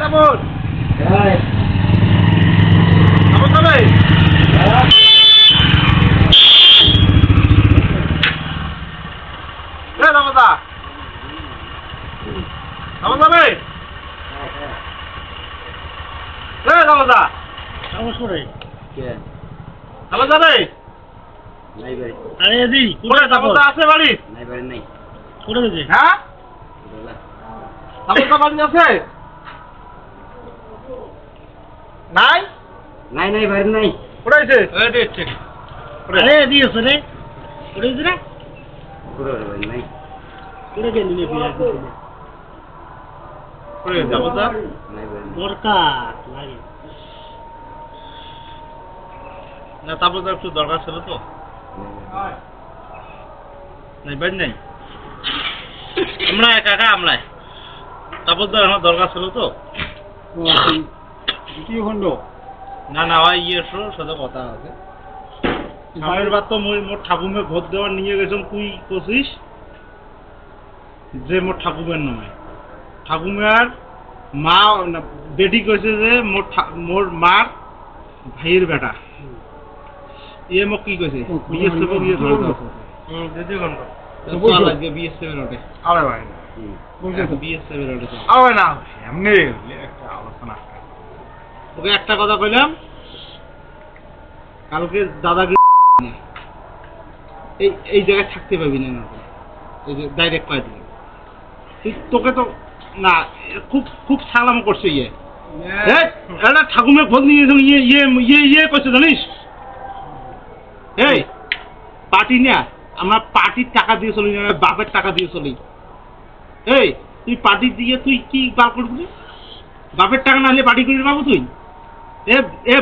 কেমন কেমন তবে রামদা রামদা নাই ভাই। আরে দি কোথায় আছে বাড়ি? নাই বাড়ি নাই। কোথায় গেছে? হ্যাঁ? রামদা আছে? নাই? নাই নাই ভাই নাই। দি আছে রে। রে? পুরো ভাই নাই? কোথায় গেলি রে বিয়া নাই ভাই নাই। দরকার লাগে। না তারপর একটু দরকার ছিল তো। নাই বাড়ি নাই? আমরা কাকা আমরা তারপর তো আমার দরকার ছিল তো। দ্বিতীয় খণ্ড? না না ওই ইয়ে সাথে কথা আছে। সামনের বার তো মই মোর ঠাকুমে ভোট দেওয়ার নিয়ে গেছিলাম তুই কছিস যে মোর ঠাকুমের নামে। ঠাকুমার মা বেটি কইছে যে মোর মোর মার ভাইয়ের বেটা। ইয়ে মোক কি কইছে? বিএসএফ ইয়ে ধরে বিএসএফ রোডে আরে ভাই। হুম। বিএসএফ রোডে চল আরে না এমনি একটা আলোচনা। ওকে একটা কথা কইলাম। কালকে দাদাকে এই এই জায়গায় থাকতে পাবি না না এই যে ডাইরেক্ট কয়ে দিলাম তুই তোকে তো না খুব খুব সালাম করছে ইয়ে। এই, একটা ঠাকুমের খোঁজ নিয়ে ইয়ে ইয়ে ইয়ে ইয়ে করছে জানিস? এই পার্টি না আমরা পার্টির টাকা দিয়ে চলি না বাপের টাকা দিয়ে চলি। এই তুই পার্টি দিয়ে তুই কি বার করবি? বাপের টাকা না হলে পার্টি করিস বাবু তুই? এ এ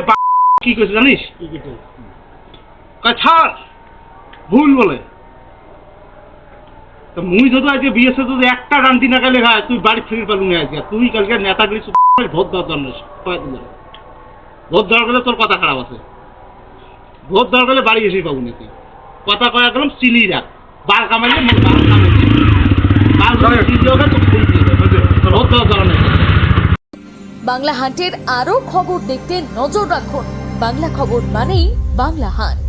কি কইছে জানিস? ছাড় ভুল বলে। তো মুই যদি আজকে বিয়েছে যদি একটা রান্তি না গেলে হয় তুই বাড়ি ফিরে পাবি না আজকে। তুই কালকে নেতাগিরি ভোট দেওয়ার জন্য ভোট দেওয়ার গেলে তোর কথা খারাপ আছে। ভোট দেওয়ার গেলে বাড়ি এসে পাবো না তুই কথা কয়া গেলাম চিনি রাখ। বার কামাইলে বার কামাইলে। দিয়ে দেবে। ভোট দেওয়ার নেই। বাংলা হাটের আরও খবর দেখতে নজর রাখুন। বাংলা খবর মানেই বাংলা হান্ট